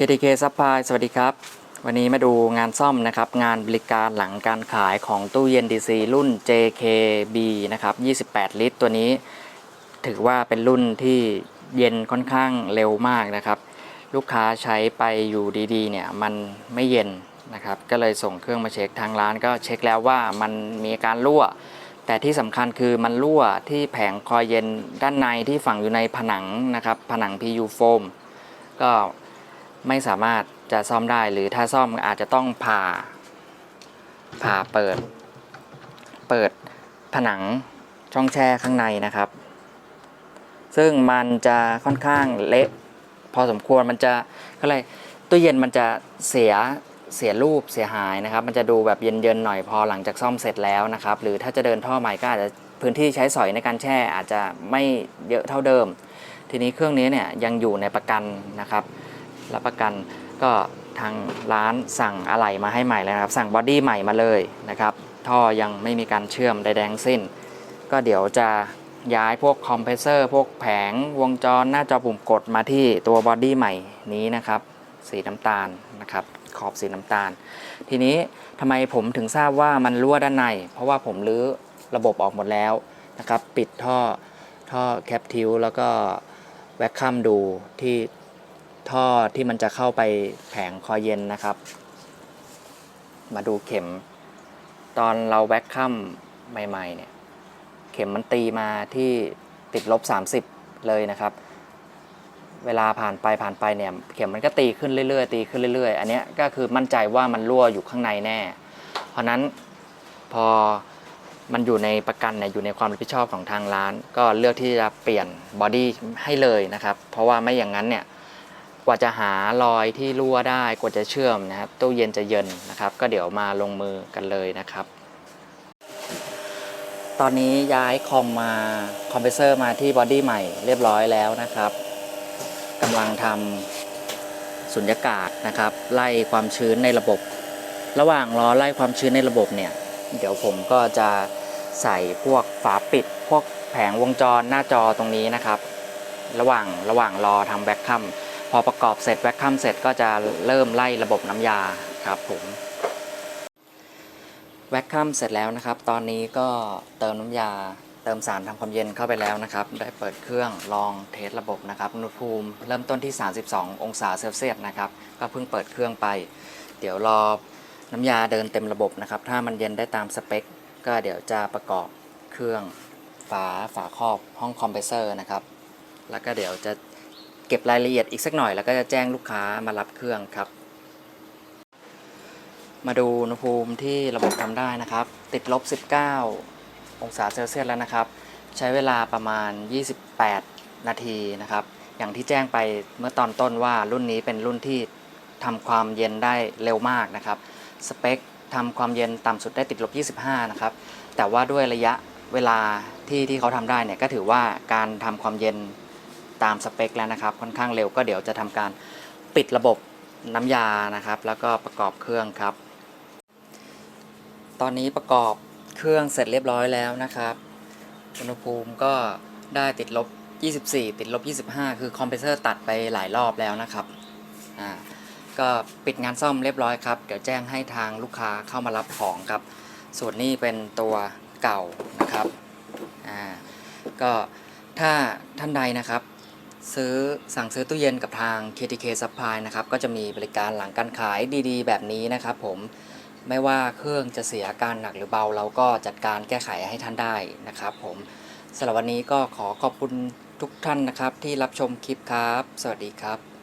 KTK Supply สวัสดีครับ วันนี้มาดูงานซ่อมนะครับ งานบริการหลังการขายของตู้เย็น DC รุ่น JKB นะครับ 28 ลิตร ตัวนี้ ถือว่าเป็นรุ่นที่เย็นค่อนข้างเร็วมากนะครับ ลูกค้าใช้ไปอยู่ดีๆ เนี่ย มันไม่เย็นนะครับ ก็เลยส่งเครื่องมาเช็คทางร้านก็เช็คแล้วว่ามันมีอาการรั่ว แต่ที่สำคัญคือมันรั่วที่แผงคอยเย็นด้านในที่ฝังอยู่ในผนังนะครับ ผนัง PU foam ก็ ไม่สามารถจะซ่อมได้ หรือถ้าซ่อมอาจจะต้องผ่าผ่าเปิด เปิดผนังช่องแช่ข้างในนะครับ ซึ่งมันจะค่อนข้างเละพอสมควรมันจะก็เลยตู้เย็นมันจะเสียเสียรูปเสียหายนะครับ มันจะดูแบบเย็นๆหน่อยพอหลังจากซ่อมเสร็จแล้วนะครับ หรือถ้าจะเดินท่อใหม่ก็อาจจะพื้นที่ใช้สอยในการแช่อาจจะไม่เยอะเท่าเดิม ทีนี้เครื่องนี้เนี่ยยังอยู่ในประกันนะครับ รับประกันก็ทางร้านสั่งอะไหล่มาให้ใหม่แล้วนะครับ สั่งบอดี้ใหม่มาเลยนะครับ ท่อยังไม่มีการเชื่อมใดๆทั้งสิ้น ก็เดี๋ยวจะย้ายพวกคอมเพรสเซอร์พวกแผงวงจรหน้าจอปุ่มกดมาที่ตัวบอดี้ใหม่นี้นะครับ สีน้ำตาลนะครับ ขอบสีน้ำตาล ทีนี้ทำไมผมถึงทราบว่ามันรั่วด้านใน เพราะว่าผมรื้อระบบออกหมดแล้วนะครับ ปิดท่อท่อแคปทิวแล้วก็แวคคัมดูที่ ท่อที่มันจะเข้าไปแผงคอยเย็นนะครับ มาดูเข็ม ตอนเราแวคคัมใหม่ ๆ เนี่ย เข็มมันตีมาที่ติดลบ 30 เลยนะครับ เวลาผ่านไปผ่านไปเนี่ย เข็มมันก็ตีขึ้นเรื่อยๆ ตีขึ้นเรื่อยๆ อันนี้ก็คือมั่นใจว่ามันรั่วอยู่ข้างในแน่ เพราะนั้นพอมันอยู่ในประกันเนี่ยอยู่ในความรับผิดชอบของทางร้าน ก็เลือกที่จะเปลี่ยนบอดี้ให้เลยนะครับ เพราะว่าไม่อย่างนั้นเนี่ย ว่าจะหารอยที่รั่วได้กว่าจะเชื่อมนะครับตู้เย็นจะเย็นนะครับ ก็เดี๋ยวมาลงมือกันเลยนะครับ ตอนนี้ย้ายคอมมาคอมเพรสเซอร์มาที่บอดี้ใหม่เรียบร้อยแล้วนะครับกำลังทำสุญญากาศนะครับ ไล่ความชื้นในระบบ ระหว่างรอไล่ความชื้นในระบบเนี่ย เดี๋ยวผมก็จะใส่พวกฝาปิด พวกแผงวงจรหน้าจอตรงนี้นะครับ ระหว่างระหว่างรอทำแบ็คคัม พอประกอบเสร็จแบ็คคัมเสร็จก็จะเริ่มไล่ระบบน้ำยาครับผมแว็กคัมเสร็จแล้วนะครับ ตอนนี้ก็เติมน้ำยาเติมสารทำความเย็นเข้าไปแล้วนะครับ ได้เปิดเครื่องลองเทสระบบนะครับอุณหภูมิเริ่มต้นที่ 32 องศาเซลเซียสนะครับ ก็เพิ่งเปิดเครื่องไป เดี๋ยวรอน้ำยาเดินเต็มระบบนะครับ ถ้ามันเย็นได้ตามสเปค ก็เดี๋ยวจะประกอบเครื่องฝาฝาครอบห้องคอมเพรสเซอร์นะครับ แล้วก็เดี๋ยวจะ เก็บรายละเอียดอีกสักหน่อยแล้วก็จะแจ้งลูกค้ามารับเครื่องครับ มาดูอุณหภูมิที่ระบบทำได้นะครับ ติดลบ 19 องศาเซลเซียสแล้วนะครับ ใช้เวลาประมาณ 28 นาทีนะครับ อย่างที่แจ้งไปเมื่อตอนต้นว่ารุ่นนี้เป็นรุ่นที่ทำความเย็นได้เร็วมากนะครับ สเปคทำความเย็นต่ำสุดได้ติดลบ 25 นะครับ แต่ว่าด้วยระยะเวลาที่ที่เขาทำได้เนี่ยก็ถือว่าการทำความเย็น ตามสเปคแล้วนะครับ ค่อนข้างเร็วก็เดี๋ยวจะทำการปิดระบบน้ำยานะครับ แล้วก็ประกอบเครื่องครับ ตอนนี้ประกอบเครื่องเสร็จเรียบร้อยแล้วนะครับ อุณหภูมิก็ได้ติดลบ 24 ติดลบ 25 คือคอมเพรสเซอร์ตัดไปหลายรอบแล้วนะครับอ่าก็ปิดงานซ่อมเรียบร้อยครับ เดี๋ยวแจ้งให้ทางลูกค้าเข้ามารับของครับ ส่วนนี้เป็นตัวเก่านะครับอ่าก็ถ้าท่านใดนะครับ ซื้อสั่งซื้อตู้เย็นกับทาง KTK Supply นะครับ ก็จะมีบริการหลังการขายดีๆ แบบนี้นะครับผมไม่ว่าเครื่องจะเสียอาการหนักหรือเบา เราก็จัดการแก้ไขให้ท่านได้นะครับ ผมสำหรับวันนี้ก็ขอขอบคุณทุกท่านนะครับ ที่รับชมคลิปครับ สวัสดีครับ